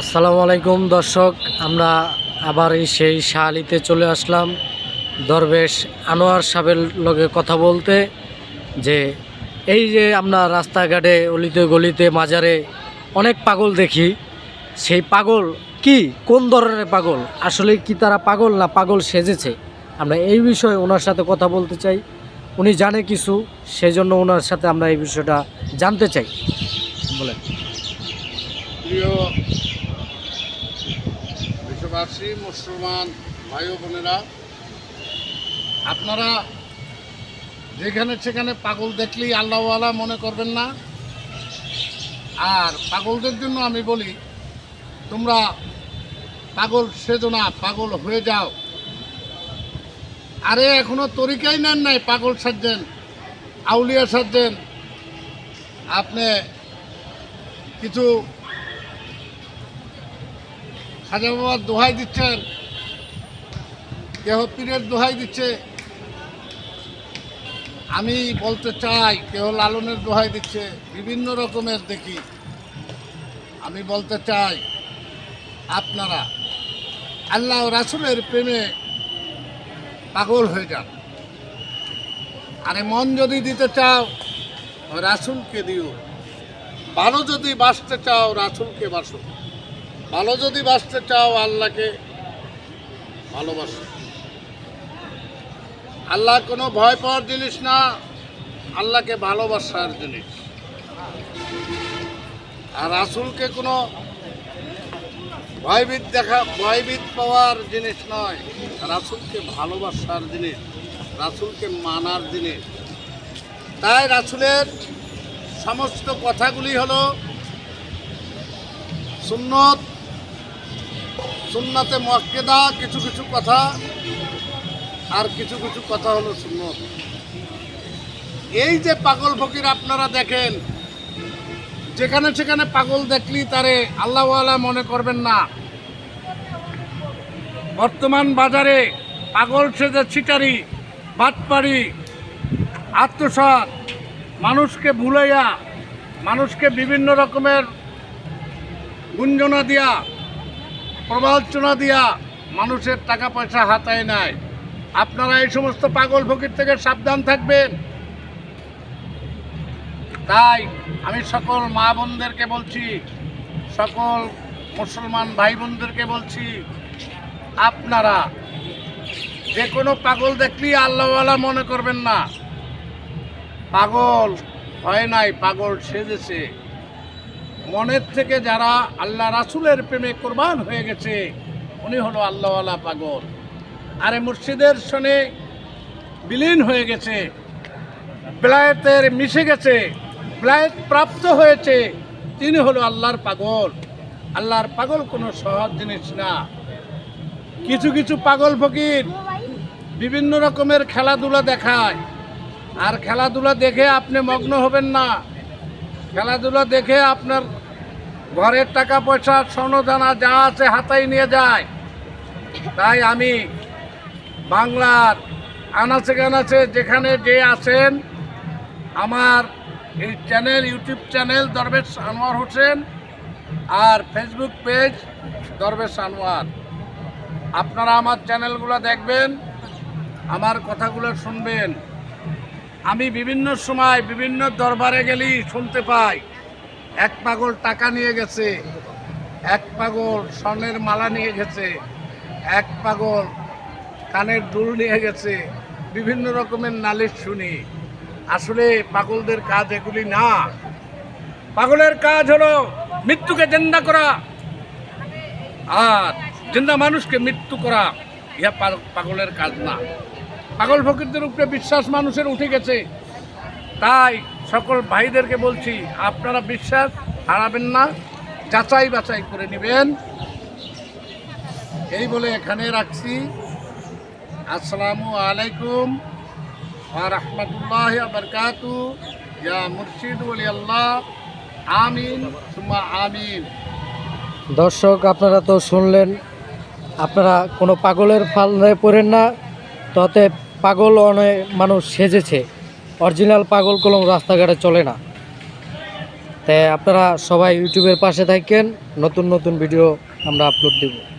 আসসালামু আলাইকুম, দর্শক। আমরা আবার সেই শাহালিতে চলে আসলাম। দরবেশ আনোয়ার সাহেবের লগে কথা বলতে, যে এই যে আমরা রাস্তাঘাটে, অলিতে গলিতে, মাজারে অনেক পাগল দেখি। সেই পাগল কি? কোন ধরনের পাগল? আসলে কি তারা পাগল না পাগল সেজেছে? আমরা এই বিষয়ে ওনার সাথে কথা বলতে চাই। উনি জানে কিছু সেই জন্য ওনার সাথে আমরা এই বিষয়টা জানতে চাই। বলেন। প্রিয় বিশ্ববাসী মুসলমান ভাই বোনেরা, আপনারা যেখানে সেখানে পাগল দেখলেই আল্লাহওয়ালা মনে করবেন না। আর পাগলদের জন্য আমি বলি, তোমরা পাগল সেজো না, পাগল হয়ে যাও। আরে, এখনও তরিকাই নেন নাই পাগল সাজছেন, আউলিয়া সাজছেন। আপনি কিছু খাজা বাবার দোহাই দিচ্ছেন। কেহ পীরের দোহাই দিচ্ছে। আমি বলতে চাই, কেহ লালনের দোহাই দিচ্ছে। বিভিন্ন রকমের দেখি। আমি বলতে চাই, আপনারা আল্লাহ রাসুলের প্রেমে পাগল হয়ে যান। আরে মন যদি দিতে চাও, রাসুলকে দিও। ভালো যদি বাঁচতে চাও, রাসুলকে বাসো। ভালো যদি বাঁচতে চাও, আল্লাহকে ভালোবাসো। আল্লাহ কোনো ভয় পাওয়ার জিনিস না, আল্লাহকে ভালোবাসার জিনিস। আর রাসুলকে কোনো ভয়ভীত দেখা, ভয়ভীত পাওয়ার জিনিস নয়। রাসুলকে ভালোবাসার জিনিস, রাসুলকে মানার জিনিস। তাই রাসুলের সমস্ত কথাগুলি হলো সুন্নত সুন্নাতে মক্কেদা কিছু কিছু কথা, আর কিছু কিছু কথা হলো সুন্নত। এই যে পাগল ফকির আপনারা দেখেন, যেখানে সেখানে পাগল দেখলি তারে আল্লাহওয়ালা মনে করবেন না। বর্তমান বাজারে পাগল সেজে ছিটারি, বাটপাড়ি, আত্মসাৎ, মানুষকে ভুলাইয়া, মানুষকে বিভিন্ন রকমের গুঞ্জনা দিয়া প্রবাচনা দিয়া মানুষের টাকা পয়সা হাতায় নেয় আপনারা এই সমস্ত পাগল ফকির থেকে সাবধান থাকবেন। তাই আমি সকল মা বোনদেরকে বলছি, সকল মুসলমান ভাই বোনদেরকে বলছি, আপনারা যে কোনো পাগল দেখলেই আল্লাহওয়ালা মনে করবেন না। পাগল হয় নাই, পাগল সেজেছে। মনের থেকে যারা আল্লাহ রাসুলের প্রেমে কোরবান হয়ে গেছে, উনি হলো আল্লাহওয়ালা পাগল। আরে মুর্শিদের সনে বিলীন হয়ে গেছে, বেলায়েতের মিশে গেছে, বেলায়েত প্রাপ্ত হয়েছে, তিনি হলো আল্লাহর পাগল। আল্লাহর পাগল কোনো সহজ জিনিস না। কিছু কিছু পাগল ফকির বিভিন্ন রকমের খেলাধুলা দেখায়। আর খেলাধুলা দেখে আপনি মগ্ন হবেন না। খেলাধুলা দেখে আপনার ঘরের টাকা পয়সা, স্বর্ণদানা যা আছে হাতাই নিয়ে যায়। তাই আমি বাংলার আনাচে গানাচে যেখানে যে আছেন, আমার এই channel, YouTube channel Darbesh Anwar Hossain আর ফেসবুক পেজ দরবেশ আনোয়ার। আপনারা আমার চ্যানেলগুলো দেখবেন, আমার কথাগুলো শুনবেন। আমি বিভিন্ন সময় বিভিন্ন দরবারে গেলেই শুনতে পাই, এক পাগল টাকা নিয়ে গেছে, এক পাগল স্বর্ণের মালা নিয়ে গেছে, এক পাগল কানের দুল নিয়ে গেছে, বিভিন্ন রকমের নালিশ শুনি। আসলে পাগলদের কাজ এগুলি না। পাগলের কাজ হলো মৃত্যুকে জেন্দা করা আর জিন্দা মানুষকে মৃত্যু করা, ইহা পাগলের কাজ না। পাগল ফকিরদের উপরে বিশ্বাস মানুষের উঠে গেছে। তাই সকল ভাইদেরকে বলছি, আপনারা বিশ্বাস হারাবেন না, যাচাই বাছাই করে নেবেন। এই বলে এখানে রাখছি। আসসালামু আলাইকুম আর রহমতুল্লাহ বরকাতু। ইয়া মুর্শিদ ওলি আল্লাহ আমিন সুমা আমিন। দর্শক, আপনারা তো শুনলেন, আপনারা কোনো পাগলের ফালনে পড়েন না। তাতে পাগল অনেক মানুষ সেজেছে। অরিজিনাল পাগল কলম রাস্তাঘাটে চলে না। তাই আপনারা সবাই ইউটিউবের পাশে থাকেন, নতুন নতুন ভিডিও আমরা আপলোড দেব।